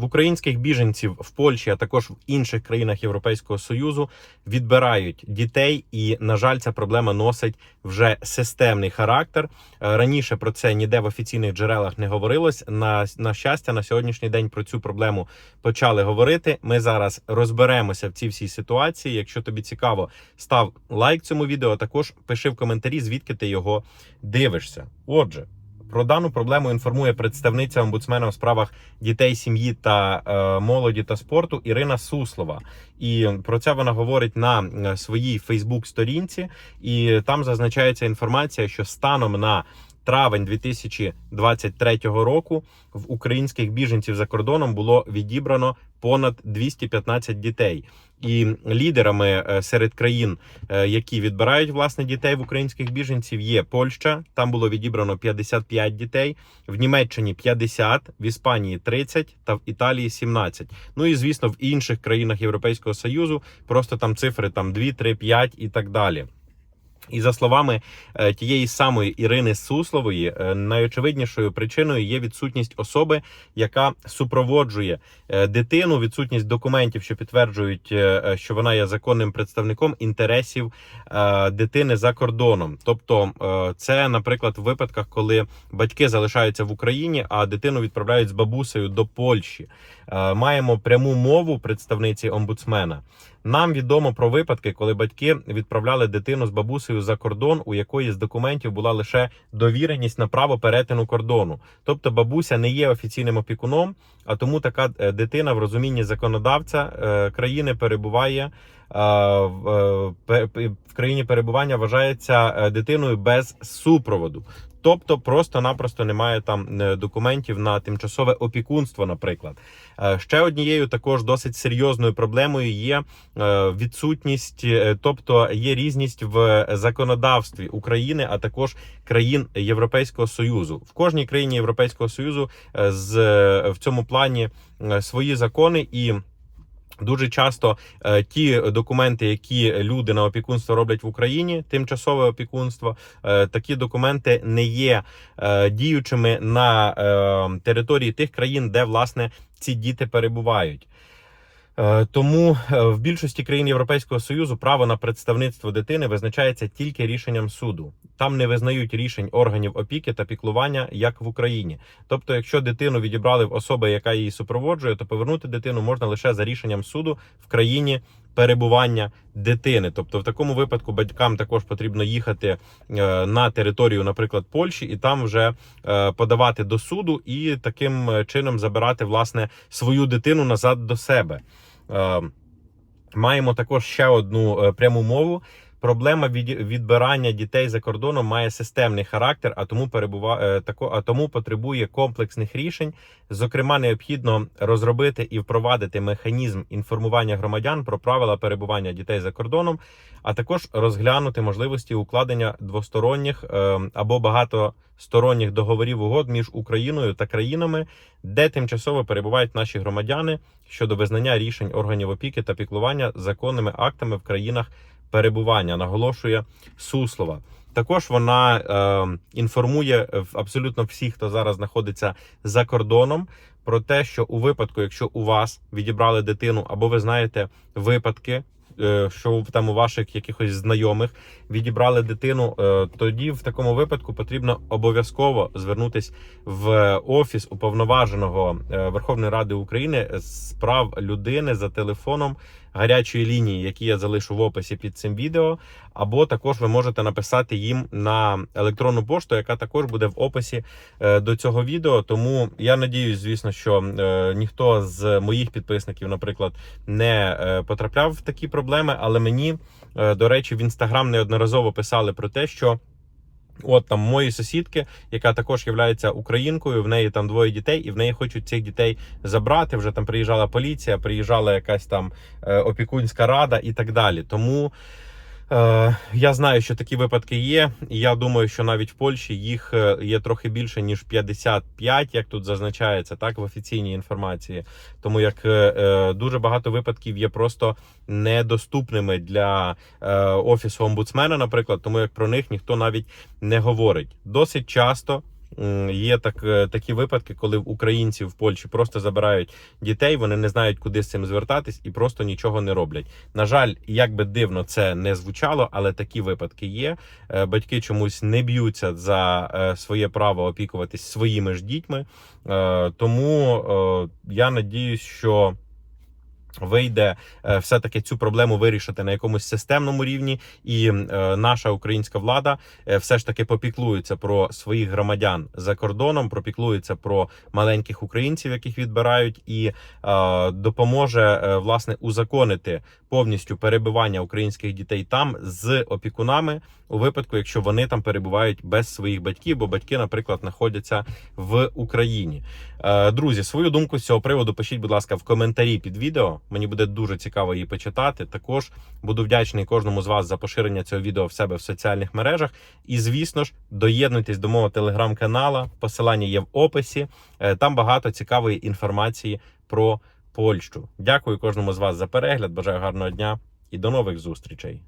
В українських біженців в Польщі, а також в інших країнах Європейського Союзу відбирають дітей, і на жаль, ця проблема носить вже системний характер. Е, Раніше про це ніде в офіційних джерелах не говорилось. На, на щастя, на сьогоднішній день про цю проблему почали говорити. Ми зараз розберемося в цій всій ситуації. Якщо тобі цікаво, став лайк цьому відео. а Також пиши в коментарі, звідки ти його дивишся. Отже. Про дану проблему інформує представниця омбудсмена у справах дітей, сім'ї та е, молоді та спорту Ірина Суслова. І про це вона говорить на е, своїй Фейсбук-сторінці, і там зазначається інформація, що станом на травень 2023 року в українських біженців за кордоном було відібрано понад 215 дітей. І лідерами е, серед країн, е, які відбирають власне дітей в українських біженців, є Польща. Там було відібрано 55 дітей, в Німеччині 50, в Іспанії 30 та в Італії 17. Ну і звісно, в інших країнах Європейського союзу просто там цифри там 2, 3, 5 і так далі. І за словами е, тієї самої Ірини Суслової, е, найочевиднішою причиною є відсутність особи, яка супроводжує е, дитину, відсутність документів, що підтверджують, що вона є законним представником інтересів дитини за кордоном. Тобто, це, наприклад, в випадках, коли батьки залишаються в Україні, а дитину відправляють з бабусею до Польщі. Маємо пряму мову представниці омбудсмена. Нам відомо про випадки, коли батьки відправляли дитину з бабусею за кордон, у якої з документів була лише довіреність на право перетину кордону. Тобто бабуся не є офіційним опікуном, а тому така е, дитина в розумінні законодавця е, країни перебуває в, е, в країні перебування вважається е, дитиною без супроводу. Тобто просто-напросто немає там е, документів на тимчасове опікунство, наприклад. Ще однією також досить серйозною проблемою є відсутність, тобто є різність в законодавстві України, а також країн Європейського союзу. В кожній країні Європейського союзу з в цьому плані свої закони і. Дуже часто е, ті документи, які люди на опікунство роблять в Україні, тимчасове опікунство, е, такі документи не є е, діючими на е, території тих країн, де власне ці діти перебувають. Е, Тому е, в більшості країн Європейського союзу право на представництво дитини визначається тільки рішенням суду. Там не визнають рішень органів опіки та піклування, як в Україні. Тобто, якщо дитину відібрали в особи, яка її супроводжує, то повернути дитину можна лише за рішенням суду в країні перебування дитини. Тобто, в такому випадку батькам також потрібно їхати е, на територію, наприклад, Польщі, і там вже подавати до суду і таким чином забирати власне свою дитину назад до себе. Е, Маємо також ще одну е, пряму мову. Проблема від відбирання дітей за кордоном має системний характер, а тому перебува... е, тако... а тому потребує комплексних рішень. Зокрема, необхідно розробити і впровадити механізм інформування громадян про правила перебування дітей за кордоном, а також розглянути можливості укладення двосторонніх е, або багатосторонніх договорів угод між Україною та країнами, де тимчасово перебувають наші громадяни щодо визнання рішень органів опіки та піклування законними актами в країнах перебування, наголошує Суслова. Також вона е, інформує абсолютно всіх, хто зараз знаходиться за кордоном, про те, що у випадку, якщо у вас відібрали дитину, або ви знаєте випадки, е, що там у ваших якихось знайомих відібрали дитину, е, тоді в такому випадку потрібно обов'язково звернутись в офіс уповноваженого е, Верховної Ради України з прав людини за телефоном гарячої лінії, які я залишу в описі під цим відео, або також ви можете написати їм на електронну пошту, яка також буде в описі е, до цього відео. Тому я надіюсь, звісно, що е, ніхто з моїх підписників, наприклад, не е, потрапляв в такі проблеми, але мені, до речі, в інстаграм неодноразово писали про те, що. От там мої сусідки, яка також є українкою, в неї там двоє дітей, і в неї хочуть цих дітей забрати. Вже там приїжджала поліція, приїжджала якась там е, опікунська рада і так далі. Тому я знаю, що такі випадки є. І я думаю, що навіть в Польщі їх е, є трохи більше ніж 55, як тут зазначається, так в офіційній інформації. Тому як е, е, дуже багато випадків є просто недоступними для е, офісу омбудсмена, наприклад, тому як про них ніхто навіть не говорить. Досить часто є так, е, такі випадки, коли українці в Польщі просто забирають дітей, вони не знають, куди з цим звертатись і просто нічого не роблять. На жаль, як би дивно це не звучало, але такі випадки є. Е, Батьки чомусь не б'ються за е, своє право опікуватись своїми ж дітьми. Е, Тому е, я надіюсь, що. Вийде е, все-таки цю проблему вирішити на якомусь системному рівні, і е, наша українська влада е, все ж таки попіклується про своїх громадян за кордоном, пропіклується про маленьких українців, яких відбирають, і допоможе власне узаконити повністю перебування українських дітей там з опікунами у випадку, якщо вони там перебувають без своїх батьків, бо батьки, наприклад, знаходяться в Україні. Друзі, свою думку з цього приводу пишіть, будь ласка, в коментарі під відео. Мені буде дуже цікаво її почитати. Також буду вдячний кожному з вас за поширення цього відео в себе в соціальних мережах. І звісно ж, доєднуйтесь до мого телеграм-канала. Посилання є в описі. Е, Там багато цікавої інформації про Польщу. Дякую кожному з вас за перегляд. Бажаю гарного дня і до нових зустрічей.